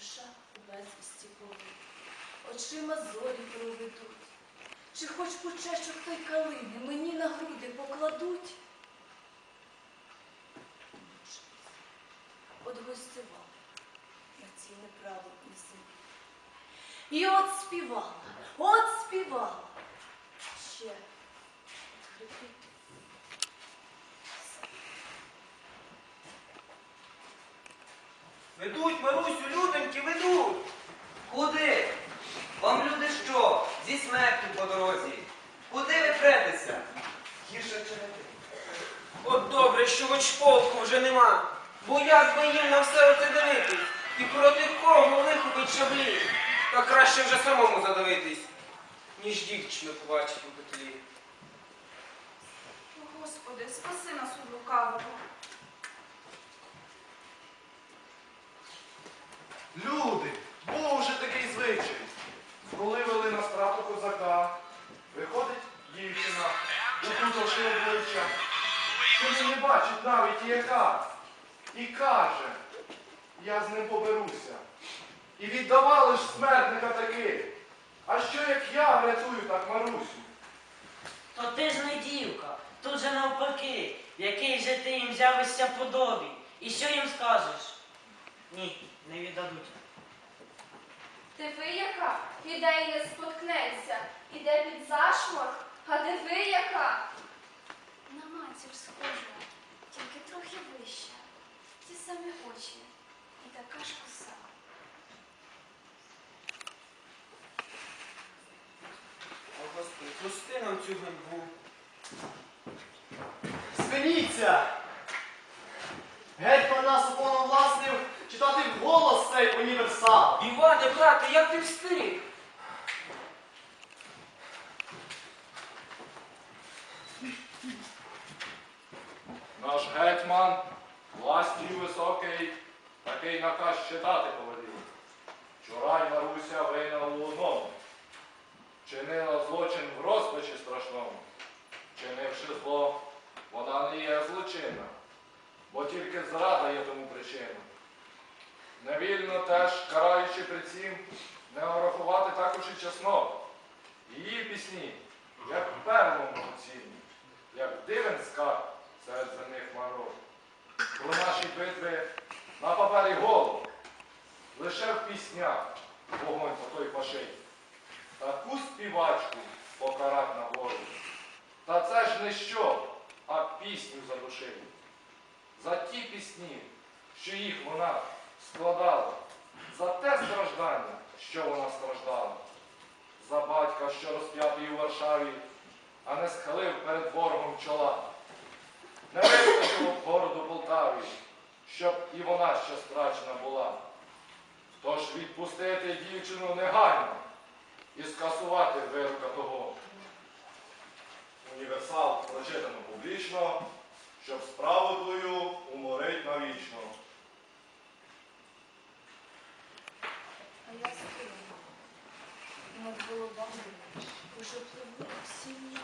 душа у безвісті повинна. Очима зорі проведуть. Чи хоч пучечок той калини мені на груди покладуть? От гостювала на цій неправедній землі. І от співала, от співала. Ще от хрипить. Ведуть, Марусю, люденьки, ведуть. Куди? Вам люди що? Зі смертю по дорозі. Куди ви претеся? Гірше черети. От добре, що хоч полку вже нема. Бо як би їм на все оце дивитись? І проти кого вихопить шаблі? Та краще вже самому задивитись, ніж дівчину побачить у петлі. О, Господи, спаси нас у лукавого. Люди, був вже такий звичай. Коли вели на страту козака, виходить дівчина, укутавши обличчя, що не бачить навіть яка, і каже, я з ним поберуся. І віддавали ж смертника таки. А що як я врятую так Марусю? То ти ж не дівка, тут же навпаки, який же ти їм з'явишся подобі. І що їм скажеш? Ні, не віддадуть. Ти ви яка? Іде і не споткнеться, іде під зашморг, а диви яка. На матір схожа, тільки трохи вища. Ті самі очі і така ж коса. О, Господи, пусти нам цю ганьбу. Спиніться! Гетьман нас уповновласнив читати вголос цей універсал. Іване, брате, як ти встиг? Наш гетьман, властю високий, такий наказ читати повелів. Вчорай Маруся вийна одному, чинила злочин в розпачі страшному. Чинивши зло, вона не є злочинна, бо тільки зрада є тому причина. Невільно теж, караючи при цім, не орахувати також і чеснот. Її пісні, як перло многоцінні, як дивен скарб серед земних маров. Про наші битви на папері голод, лише в піснях вогонь по той пашить. Таку співачку покарать на гору. Та це ж не що, а пісню задушив. За ті пісні, що їх вона складала, за те страждання, що вона страждала, за батька, що розп'ятий у Варшаві, а не схилив перед ворогом чола. Не вистачило б городу Полтаві, щоб і вона ще страчена була. Тож відпустити дівчину негайно і скасувати вирока того. Універсал прочитано публічно, щоб справу твою уморить навічно. А я спина. Над головами уже пливли осінні